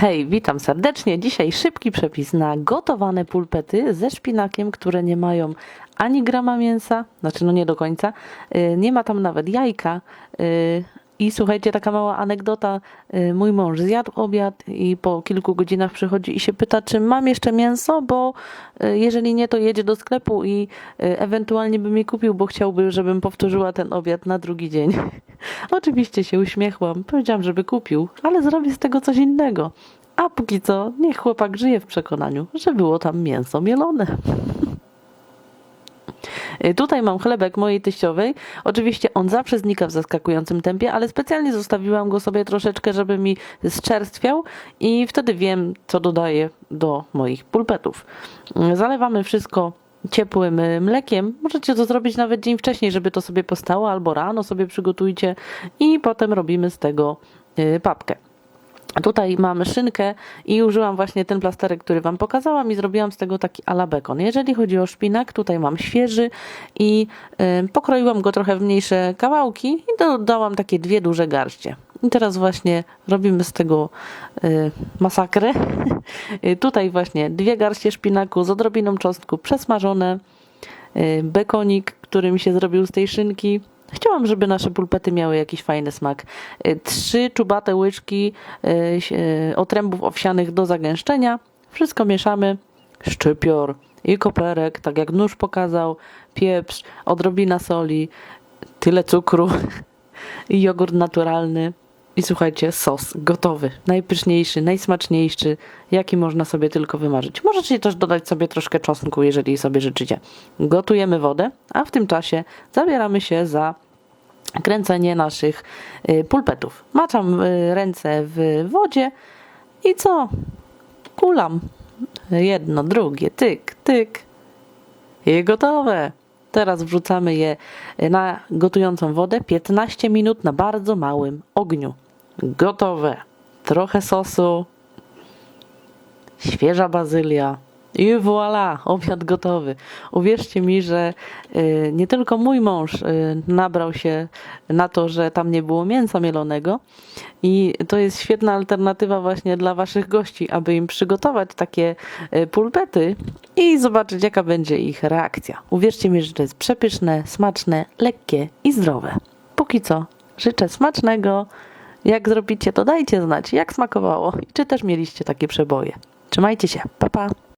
Hej, witam serdecznie. Dzisiaj szybki przepis na gotowane pulpety ze szpinakiem, które nie mają ani grama mięsa, znaczy no nie do końca, y, nie ma tam nawet jajka. I słuchajcie, taka mała anegdota. y, Mój mąż zjadł obiad i po kilku godzinach przychodzi i się pyta, czy mam jeszcze mięso, bo y, jeżeli nie, to jedzie do sklepu i y, ewentualnie by mi kupił, bo chciałby, żebym powtórzyła ten obiad na drugi dzień. Oczywiście się uśmiechłam. Powiedziałam, żeby kupił, ale zrobię z tego coś innego. A póki co, niech chłopak żyje w przekonaniu, że było tam mięso mielone. Y, Tutaj mam chlebek mojej teściowej. Oczywiście on zawsze znika w zaskakującym tempie, ale specjalnie zostawiłam go sobie troszeczkę, żeby mi zczerstwiał i wtedy wiem, co dodaję do moich pulpetów. Y, Zalewamy wszystko ciepłym y, mlekiem. Możecie to zrobić nawet dzień wcześniej, żeby to sobie postało, albo rano sobie przygotujcie i potem robimy z tego papkę. Tutaj mam szynkę i użyłam właśnie ten plasterek, który Wam pokazałam i zrobiłam z tego taki ala bekon. Jeżeli chodzi o szpinak, tutaj mam świeży i y, pokroiłam go trochę w mniejsze kawałki i dodałam takie dwie duże garście. I teraz właśnie robimy z tego y, masakrę. Y, tutaj właśnie dwie garście szpinaku z odrobiną czosnku przesmażone, y, bekonik, który mi się zrobił z tej szynki. Chciałam, żeby nasze pulpety miały jakiś fajny smak. Y, Trzy czubate łyczki y, y, otrębów owsianych do zagęszczenia. Wszystko mieszamy. Szczypior i koperek, tak jak nóż pokazał, pieprz, odrobina soli, tyle cukru i jogurt naturalny. I słuchajcie, sos gotowy. Najpyszniejszy, najsmaczniejszy, jaki można sobie tylko wymarzyć. Możecie też dodać sobie troszkę czosnku, jeżeli sobie życzycie. Gotujemy wodę, a w tym czasie zabieramy się za kręcenie naszych y, pulpetów. Maczam y, ręce w wodzie i co? Kulam. Jedno, drugie, tyk, tyk. I gotowe. Teraz wrzucamy je na gotującą wodę 15 minut na bardzo małym ogniu. Gotowe. Trochę sosu, świeża bazylia i voilà, obiad gotowy. Uwierzcie mi, że y, nie tylko mój mąż y, nabrał się na to, że tam nie było mięsa mielonego i to jest świetna alternatywa właśnie dla waszych gości, aby im przygotować takie y, pulpety i zobaczyć jaka będzie ich reakcja. Uwierzcie mi, że to jest przepyszne, smaczne, lekkie i zdrowe. Póki co życzę smacznego. Jak zrobicie, to dajcie znać, jak smakowało i czy też mieliście takie przeboje. Trzymajcie się, pa pa!